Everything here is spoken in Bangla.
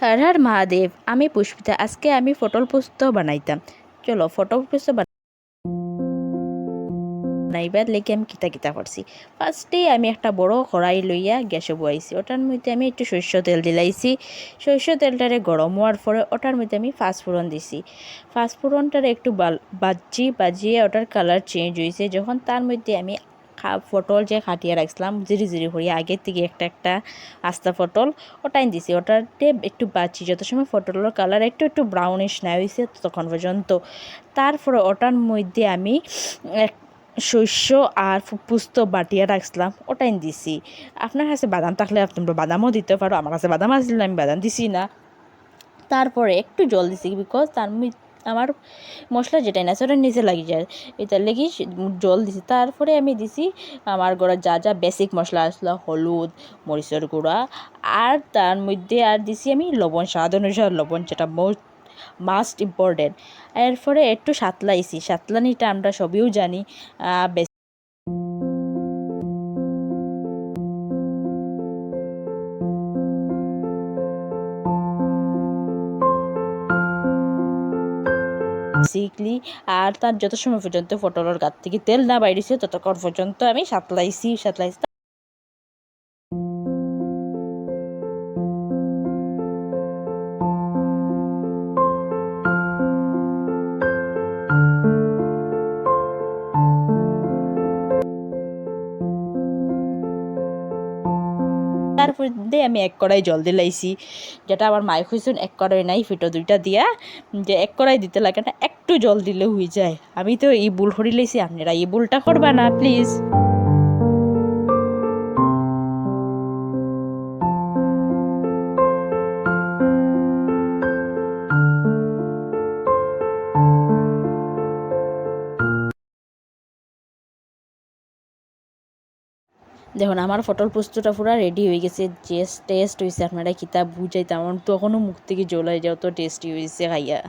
হর হর মহাদেব, আমি পুষ্পিতা। আজকে আমি ফটল পোস্ত বানাইতাম। চলো ফটল পোস্ত বানাইবার লেগে আমি কিতা কিতা করছি। ফার্স্টেই আমি একটা বড় কড়াই লইয়া গ্যাসে বয়াইছি ওটার মধ্যে আমি একটু সর্ষ তেল দিলাইছি। সর্ষ তেলটারে গরম হওয়ার পরে ওটার মধ্যে আমি ফাঁসফোড়ন দিছি। ফাঁসফোড়নটারে একটু বাজি বাজিয়ে ওটার কালার চেঞ্জ হয়েছে যখন তার মধ্যে আমি পটল যে খাটিয়ে রাখছিলাম, জিরি জিরি করিয়া আগের থেকে একটা একটা আস্তা পটল ওটাই দিছি। ওটাতে একটু বাচ্চি যত সময় পটলের কালার একটু একটু ব্রাউনিশ না হয়েছে তখন পর্যন্ত। তারপরে ওটার মধ্যে আমি এক শস্য আর পুস্ত বাটিয়া রাখছিলাম, ওটাই দিছি। আপনার কাছে বাদাম থাকলে তোমরা বাদামও দিতে পারো, আমার কাছে বাদাম আসলে আমি বাদাম দিছি না। তারপরে একটু জল দিছি বিকজ তার মধ্যে আমার মশলা যেটাই না, সেটা নিচে লাগিয়ে যায়। এটা লেগে জল দিছি। তারপরে আমি দিছি আমার গোড়া যা যা বেসিক মশলা আসলো, হলুদ, মরিচের গুঁড়া, আর তার মধ্যে আর দিছি আমি লবণ, স্বাদ অনুসার লবণ, যেটা মোস্ট মাস্ট ইম্পর্টেন্ট এরপরে একটু সাতলাইছি। সাতলানিটা আমরা সবইও জানি বেসিকলি আর তার যত সময় পর্যন্ত পটলের গাছ থেকে তেল না বাইরেছে, ততক্ষণ পর্যন্ত আমি সাতলাইছি সাতলাইছি। তারপর দিয়ে আমি এক কড়াই জল দিলাইছি যেটা আমার মায় খুঁজছেন এক কড়াই নাই, ফিটো দুইটা দিয়া, যে এক কড়াই দিতে লাগে না, একটু জল দিলে হয়ে যায়। আমি তো এই বুল হরি লাইছি, আপনারা এই বুলটা করবা না, প্লিজ। দেখুন, আমার ফটল পোস্তটা পুরো রেডি হয়ে গেছে। যে টেস্ট হয়েছে আপনারা কিতাব বুঝাই তেমন তখনও মুখ থেকে জল হয়ে যাও তো টেস্টি হয়েছে খাইয়া